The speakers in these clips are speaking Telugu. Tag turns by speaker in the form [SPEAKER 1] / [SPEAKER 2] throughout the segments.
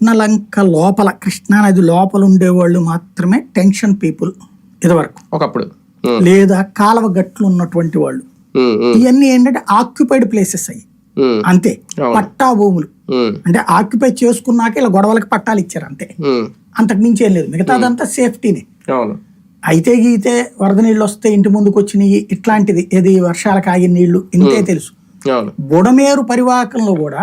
[SPEAKER 1] కృష్ణలంక లోపల కృష్ణానది లోపల ఉండేవాళ్ళు మాత్రమే టెన్షన్ పీపుల్ ఇదివరకు.
[SPEAKER 2] ఒకప్పుడు.
[SPEAKER 1] లేదా కాలవ గట్లు ఉన్నటువంటి వాళ్ళు. ఇవన్నీ ఏంటంటే ఆక్యుపైడ్ ప్లేసెస్ అయ్యి అంతే. పట్టా భూములు. అంటే ఆక్యుపై చేసుకున్నాక ఇలా గొడవలకు పట్టాలు ఇచ్చారు అంతే. అంతకు మించి ఏం లేదు. మిగతాదంతా సేఫ్టీనే అయితే గీతే వరద నీళ్ళు వస్తే ఇంటి ముందుకు వచ్చినాయి. ఇట్లాంటిది ఏది వర్షాలకు ఆగిన నీళ్ళు ఇంతే తెలుసు. బుడమేరు పరివాహకంలో కూడా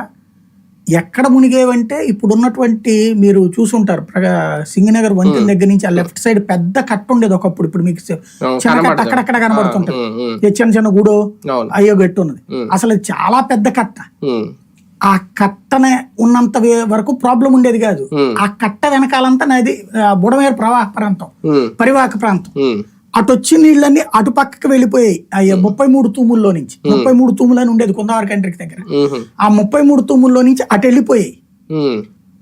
[SPEAKER 1] ఎక్కడ మునిగేవంటే ఇప్పుడు ఉన్నటువంటి మీరు చూసుంటారు సింగనగర్ వంతెన దగ్గర నుంచి ఆ లెఫ్ట్ సైడ్ పెద్ద కట్ట ఉండేది ఒకప్పుడు. ఇప్పుడు మీకు చిన్న కట్ట. అక్కడక్కడ కనబడుతుంటది. చిన్న చిన్న గుడో అయ్యో గట్టు ఉన్నది. అసలు చాలా పెద్ద కట్ట. ఆ కట్టనే ఉన్నంత వరకు ప్రాబ్లం ఉండేది కాదు. ఆ కట్ట వెనకాలంతా నది బుడమేరు ప్రవాహ ప్రాంతం పరివాహక ప్రాంతం. అటు వచ్చిన నీళ్ళన్నీ అటు పక్కకి వెళ్ళిపోయాయి. ఆ ముప్పై మూడు తూముల్లో నుంచి. ముప్పై మూడు తూములు అని ఉండేది కుందావర కంట్రికి దగ్గర. ఆ ముప్పై మూడు తూముల్లో నుంచి అటు వెళ్ళిపోయాయి.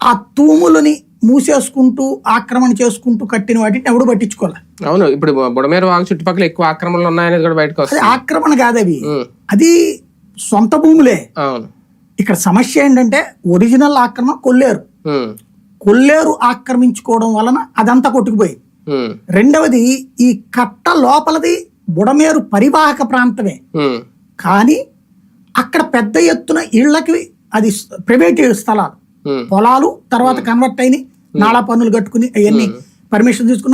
[SPEAKER 1] ఆ తూములని మూసేసుకుంటూ ఆక్రమణ చేసుకుంటూ కట్టిన వాటిని ఎవడు పట్టించుకోవాలి
[SPEAKER 2] అవును ఇప్పుడు బుడమేరు వాగు చుట్టుపక్కల ఎక్కువ ఆక్రమణలు ఉన్నాయనేది కూడా బయటకు
[SPEAKER 1] అది ఆక్రమణ కాదు అవి. అది సొంత భూములే.
[SPEAKER 2] అవును.
[SPEAKER 1] ఇక్కడ సమస్య ఏంటంటే ఒరిజినల్ ఆక్రమణ కొల్లేరు. కొల్లేరు ఆక్రమించుకోవడం వలన అదంతా కొట్టుకుపోయింది. రెండవది ఈ కట్ట లోపలది బుడమేరు పరివాహక ప్రాంతమే. కానీ అక్కడ పెద్ద ఎత్తున ఇళ్ళకి అది ప్రైవేట్ స్థలాలు. పొలాలు తర్వాత కన్వర్ట్ అయినాయి నాలా పన్నులు కట్టుకుని అవన్నీ పర్మిషన్ తీసుకున్న